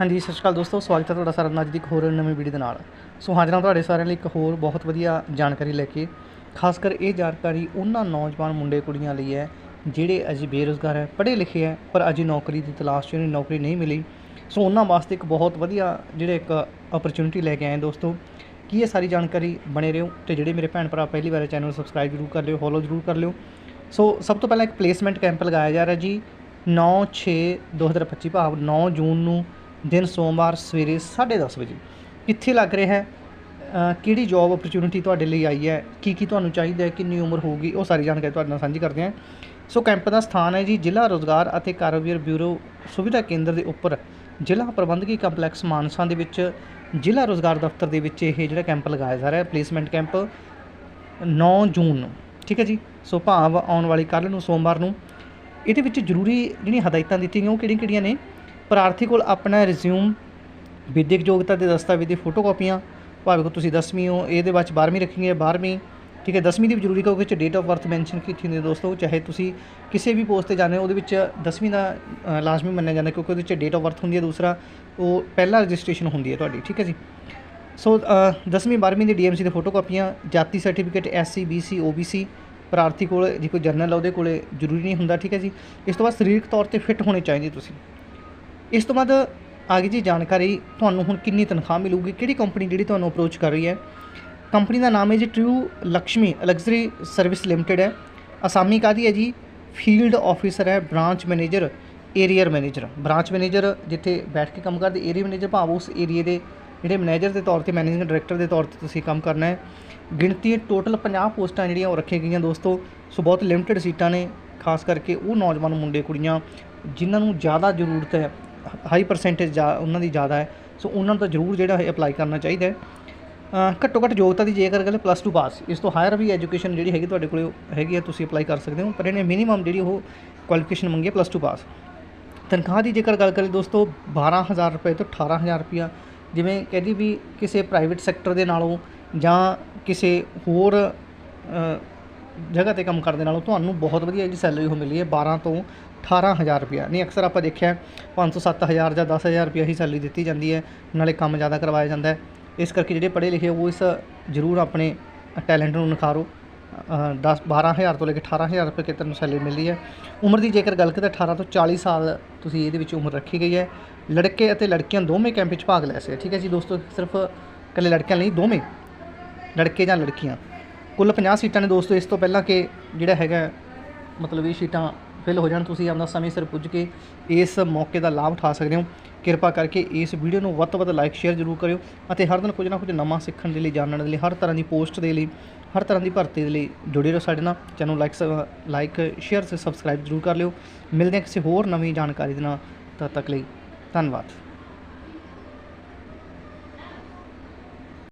ਹਾਂਜੀ, ਸਤਿ ਸ਼੍ਰੀ ਅਕਾਲ ਦੋਸਤੋ, ਸਵਾਗਤ ਹੈ ਤੁਹਾਡਾ ਸਾਰਿਆਂ ਦਾ ਅੱਜ ਦੀ ਇੱਕ ਹੋਰ ਨਵੀਂ ਵੀਡੀਓ ਦੇ ਨਾਲ। ਸੋ ਹਾਜ਼ਰ ਤੁਹਾਡੇ ਸਾਰਿਆਂ ਲਈ ਇੱਕ ਹੋਰ ਬਹੁਤ ਵਧੀਆ ਜਾਣਕਾਰੀ ਲੈ ਕੇ। ਖਾਸ ਕਰ ਇਹ ਜਾਣਕਾਰੀ ਉਹਨਾਂ ਨੌਜਵਾਨ ਮੁੰਡੇ ਕੁੜੀਆਂ ਲਈ ਹੈ, ਜਿਹੜੇ ਅਜੇ ਬੇਰੁਜ਼ਗਾਰ ਹੈ, ਪੜ੍ਹੇ ਲਿਖੇ ਹੈ, ਪਰ ਅਜੇ ਨੌਕਰੀ ਦੀ ਤਲਾਸ਼ 'ਚ ਨੇ, ਨੌਕਰੀ ਨਹੀਂ ਮਿਲੀ। ਸੋ ਉਹਨਾਂ ਵਾਸਤੇ ਇੱਕ ਬਹੁਤ ਵਧੀਆ ਜਿਹੜੇ ਇੱਕ ਓਪਰਚੁਨਿਟੀ ਲੈ ਕੇ ਆਏ ਦੋਸਤੋ। ਕੀ ਇਹ ਸਾਰੀ ਜਾਣਕਾਰੀ ਬਣੇ ਰਹੋ ਤੇ ਜਿਹੜੇ ਮੇਰੇ ਭੈਣ ਭਰਾ ਪਹਿਲੀ ਵਾਰ ਚੈਨਲ ਨੂੰ ਸਬਸਕ੍ਰਾਈਬ ਜ਼ਰੂਰ ਕਰ ਲਿਓ ਫੋਲੋ ਜ਼ਰੂਰ ਕਰ ਲਿਓ। ਸੋ ਸਭ ਤੋਂ ਪਹਿਲਾਂ ਇੱਕ ਪਲੇਸਮੈਂਟ ਕੈਂਪ ਲਗਾਇਆ ਜਾ ਰਿਹਾ ਜੀ। 9 6 2025 ਭਾਵ 9 ਜੂਨ ਨੂੰ ਦਿਨ ਸੋਮਵਾਰ ਸਵੇਰੇ 10:30 ਵਜੇ। ਕਿੱਥੇ ਲੱਗ ਰਿਹਾ ਹੈ? ਕਿਹੜੀ ਜੌਬ ਓਪਰਚੁਨਿਟੀ ਤੁਹਾਡੇ ਲਈ ਆਈ ਹੈ? ਕੀ ਕੀ ਤੁਹਾਨੂੰ ਚਾਹੀਦਾ ਹੈ? ਕਿੰਨੀ ਉਮਰ ਹੋਊਗੀ? ਉਹ ਸਾਰੀ ਜਾਣਕਾਰੀ ਤੁਹਾਡੇ ਨਾਲ ਸਾਂਝੀ ਕਰਦੇ ਹਾਂ। ਸੋ ਕੈਂਪ ਦਾ ਸਥਾਨ ਹੈ ਜੀ ਜ਼ਿਲ੍ਹਾ ਰੋਜ਼ਗਾਰ ਅਤੇ ਕਾਰੋਬਾਰ ਬਿਊਰੋ ਸੁਵਿਧਾ ਕੇਂਦਰ ਦੇ ਉੱਪਰ। ਜ਼ਿਲ੍ਹਾ ਪ੍ਰਬੰਧਕੀ ਕੰਪਲੈਕਸ ਮਾਨਸਾ ਦੇ ਵਿੱਚ ਜ਼ਿਲ੍ਹਾ ਰੋਜ਼ਗਾਰ ਦਫ਼ਤਰ ਦੇ ਵਿੱਚ ਇਹ ਜਿਹੜਾ ਕੈਂਪ ਲਗਾਇਆ ਜਾ ਰਿਹਾ ਹੈ ਪਲੇਸਮੈਂਟ ਕੈਂਪ 9 ਜੂਨ। ਨੂੰ ਠੀਕ ਹੈ ਜੀ? ਸੋ ਭਾਵ ਆਉਣ ਵਾਲੀ ਕੱਲ੍ਹ ਨੂੰ, ਸੋਮਵਾਰ ਨੂੰ। ਇਹਦੇ ਵਿੱਚ ਜ਼ਰੂਰੀ ਜਿਹੜੀਆਂ ਹਦਾਇਤਾਂ ਦਿੱਤੀਆਂ ਗਈਆਂ, ਉਹ ਕਿਹੜੀਆਂ ਕਿਹੜੀਆਂ ਨੇ? ਪ੍ਰਾਰਥੀ ਕੋਲ ਆਪਣਾ ਰਿਜ਼ਿਊਮ ਵਿਦਿਅਕ ਯੋਗਤਾ ਦੇ ਦਸਤਾਵੇਜ਼ ਦੀ ਫੋਟੋਕਾਪੀਆਂ ਭਾਵੇਂ ਕੋ ਤੁਸੀਂ 10ਵੀਂ ਹੋ ਇਹਦੇ ਵਿੱਚ 12ਵੀਂ ਰੱਖੀ ਹੈ 12ਵੀਂ ਠੀਕ ਹੈ 10ਵੀਂ ਦੀ ਵੀ ਜ਼ਰੂਰੀ ਕਿਉਂਕਿ ਵਿੱਚ ਡੇਟ ਆਫ ਬਰਥ ਮੈਂਸ਼ਨ ਕੀਤੀ ਹੁੰਦੀ ਹੈ ਦੋਸਤੋ ਚਾਹੇ ਤੁਸੀਂ ਕਿਸੇ ਵੀ ਪੋਸਟ ਤੇ ਜਾਂਦੇ ਹੋ ਉਹਦੇ ਵਿੱਚ 10ਵੀਂ ਦਾ ਅ, ਲਾਜ਼ਮੀ ਮੰਨਿਆ ਜਾਂਦਾ ਕਿਉਂਕਿ ਉਹਦੇ ਵਿੱਚ ਡੇਟ ਆਫ ਬਰਥ ਹੁੰਦੀ ਹੈ ਦੂਸਰਾ ਉਹ ਪਹਿਲਾ ਰਜਿਸਟ੍ਰੇਸ਼ਨ ਹੁੰਦੀ ਹੈ ਤੁਹਾਡੀ ਠੀਕ ਹੈ ਜੀ। ਸੋ 10ਵੀਂ 12ਵੀਂ ਦੀ ਡੀਐਮਸੀ ਦੇ ਫੋਟੋਕਾਪੀਆਂ ਜਾਤੀ ਸਰਟੀਫਿਕੇਟ ਐਸਸੀ ਬੀਸੀ ਓਬੀਸੀ ਪ੍ਰਾਰਥੀ ਕੋਲ ਜੇ ਕੋਈ ਜਰਨਲ ਆ ਉਹਦੇ ਕੋਲੇ ਜ਼ਰੂਰੀ ਨਹੀਂ ਹੁੰਦਾ ਠੀਕ ਹੈ ਜੀ। ਇਸ ਤੋਂ ਬਾਅਦ ਸਰੀਰਕ ਤੌਰ ਤੇ ਫਿੱਟ ਹੋਣੇ ਚਾਹੀਦੇ ਤੁਸੀਂ। ਇਸ ਤੋਂ ਬਾਅਦ ਆ ਗਈ ਜੀ ਜਾਣਕਾਰੀ, ਤੁਹਾਨੂੰ ਹੁਣ ਕਿੰਨੀ ਤਨਖਾਹ ਮਿਲੂਗੀ, ਕਿਹੜੀ ਕੰਪਨੀ ਜਿਹੜੀ ਤੁਹਾਨੂੰ ਅਪਰੋਚ ਕਰ ਰਹੀ ਹੈ? ਕੰਪਨੀ ਦਾ ਨਾਮ ਹੈ ਜੀ true Lakshmi luxury service limited ਹੈ। ਅਸਾਮੀ ਕਾਦੀ ਹੈ ਜੀ? ਫੀਲਡ ਆਫੀਸਰ ਹੈ branch manager area manager branch manager ਜਿੱਥੇ ਬੈਠ ਕੇ ਕੰਮ ਕਰਦੇ ਏਰੀਆ ਮੈਨੇਜਰ ਭਾਵ ਉਸ ਏਰੀਏ ਦੇ ਜਿਹੜੇ ਮੈਨੇਜਰ ਦੇ ਤੌਰ ਤੇ ਮੈਨੇਜਿੰਗ ਡਾਇਰੈਕਟਰ ਦੇ ਤੌਰ ਤੇ ਤੁਸੀਂ ਕੰਮ ਕਰਨਾ ਹੈ। ਗਿਣਤੀ ਟੋਟਲ 50 ਪੋਸਟਾਂ ਜਿਹੜੀਆਂ ਉਹ ਰੱਖੀਆਂ ਗਈਆਂ ਦੋਸਤੋ। ਸੋ ਬਹੁਤ ਲਿਮਟਿਡ ਸੀਟਾਂ ਨੇ, ਖਾਸ ਕਰਕੇ ਉਹ ਨੌਜਵਾਨ ਮੁੰਡੇ, ਕੁੜੀਆਂ, ਜਿਨ੍ਹਾਂ ਨੂੰ ਜ਼ਿਆਦਾ ਜ਼ਰੂਰਤ ਹੈ ਹਾਈ ਪਰਸੈਂਟੇਜ ਉਹਨਾਂ ਦੀ ਜ਼ਿਆਦਾ ਹੈ। ਸੋ ਉਹਨਾਂ ਨੂੰ ਤਾਂ ਜ਼ਰੂਰ ਜਿਹੜਾ ਹੈ ਅਪਲਾਈ ਕਰਨਾ ਚਾਹੀਦਾ ਹੈ। ਘੱਟੋ ਘੱਟ ਯੋਗਤਾ ਦੀ ਜੇਕਰ ਗੱਲ ਪਲੱਸ 2 ਪਾਸ ਇਸ ਤੋਂ ਹਾਇਰ ਵੀ ਐਜੂਕੇਸ਼ਨ ਜਿਹੜੀ ਹੈਗੀ ਤੁਹਾਡੇ ਕੋਲ, ਹੈਗੀ ਹੈ, ਤੁਸੀਂ ਅਪਲਾਈ ਕਰ ਸਕਦੇ ਹੋ। ਪਰ ਇਹਨੇ ਮਿਨੀਮਮ ਜਿਹੜੀ ਉਹ ਕੁਆਲੀਫਿਕੇਸ਼ਨ ਮੰਗੀ ਹੈ ਪਲੱਸ 2 ਪਾਸ ਤਨਖਾਹ ਦੀ ਜੇਕਰ ਗੱਲ ਕਰੀਏ ਦੋਸਤੋ 12000 ਰੁਪਏ ਤੋਂ 18000 ਰੁਪਇਆ। ਜਿਵੇਂ ਕਹਿੰਦੀ ਵੀ ਕਿਸੇ ਪ੍ਰਾਈਵੇਟ ਸੈਕਟਰ ਦੇ ਨਾਲੋਂ ਜਾਂ ਕਿਸੇ ਹੋਰ ਜਗ੍ਹਾ ਤੇ ਕੰਮ ਕਰਦੇ ਨਾਲੋਂ ਤੁਹਾਨੂੰ ਬਹੁਤ ਵਧੀਆ ਜਿਹੜੀ ਸੈਲਰੀ ਉਹ ਮਿਲੀ ਹੈ 12 ਤੋਂ 18000 ਰੁਪਇਆ। ਨਹੀਂ, ਅਕਸਰ ਆਪਾਂ ਦੇਖਿਆ 500 7000 ਜਾਂ 10000 ਰੁਪਇਆ ਹੀ ਸੈਲਰੀ ਦਿੱਤੀ ਜਾਂਦੀ ਹੈ, ਨਾਲੇ ਕੰਮ ਜ਼ਿਆਦਾ ਕਰਵਾਇਆ ਜਾਂਦਾ ਹੈ। ਇਸ ਕਰਕੇ ਜਿਹੜੇ ਪੜ੍ਹੇ ਲਿਖੇ ਉਹ ਇਸ ਜ਼ਰੂਰ ਆਪਣੇ ਟੈਲੈਂਟ ਨੂੰ ਨਿਖਾਰੋ। 10 12000 ਤੋਂ ਲੈ ਕੇ 18000 ਰੁਪਏ ਕਿਤੇ ਨੂੰ ਸੈਲਰੀ ਮਿਲਦੀ ਹੈ। ਉਮਰ ਦੀ ਜੇਕਰ ਗੱਲ ਕਰੀਏ ਤਾਂ 18 ਤੋਂ 40 ਸਾਲ ਤੁਸੀਂ ਇਹਦੇ ਵਿੱਚ ਉਮਰ ਰੱਖੀ ਗਈ ਹੈ। ਲੜਕੇ ਅਤੇ ਲੜਕੀਆਂ ਦੋਵੇਂ ਕੈਂਪ ਵਿੱਚ ਭਾਗ ਲੈ ਸਕਦੇ ਠੀਕ ਹੈ ਜੀ ਦੋਸਤੋ, ਸਿਰਫ ਇਕੱਲੇ ਲੜਕਿਆਂ ਲਈ ਦੋਵੇਂ ਲੜਕੇ ਜਾਂ ਲੜਕੀਆਂ। ਕੁੱਲ 50 ਸੀਟਾਂ ਨੇ ਦੋਸਤੋ, ਇਸ ਤੋਂ ਪਹਿਲਾਂ ਕਿ ਜਿਹੜਾ ਹੈਗਾ, ਮਤਲਬ ਇਹ ਸੀਟਾਂ ਫਿਲ ਹੋ ਜਾਣ, ਤੁਸੀਂ ਆਪਣਾ ਸਮੇਂ ਸਿਰ ਪੁੱਜ ਕੇ ਇਸ ਮੌਕੇ ਦਾ ਲਾਭ ਉਠਾ ਸਕਦੇ ਹੋ। ਕਿਰਪਾ ਕਰਕੇ ਇਸ ਵੀਡੀਓ ਨੂੰ ਵੱਧ ਤੋਂ ਵੱਧ ਲਾਈਕ ਸ਼ੇਅਰ ਜ਼ਰੂਰ ਕਰਿਓ ਅਤੇ ਹਰ ਦਿਨ ਕੁਝ ਨਾ ਕੁਝ ਨਵਾਂ ਸਿੱਖਣ ਦੇ ਲਈ, ਜਾਣਨ ਦੇ ਲਈ, ਹਰ ਤਰ੍ਹਾਂ ਦੀ ਪੋਸਟ ਦੇ ਲਈ, ਹਰ ਤਰ੍ਹਾਂ ਦੀ ਭਰਤੀ ਦੇ ਲਈ ਜੁੜੇ ਰਹੋ ਸਾਡੇ ਨਾਲ। ਚੈਨਲ ਨੂੰ ਲਾਈਕ ਲਾਈਕ ਸ਼ੇਅਰ ਤੇ ਸਬਸਕ੍ਰਾਈਬ ਜ਼ਰੂਰ ਕਰ ਲਿਓ। ਮਿਲਦੇ ਹਾਂ ਕਿਸੇ ਹੋਰ ਨਵੀਂ ਜਾਣਕਾਰੀ ਦੇ ਨਾਲ, ਤਦ ਤੱਕ ਲਈ ਧੰਨਵਾਦ।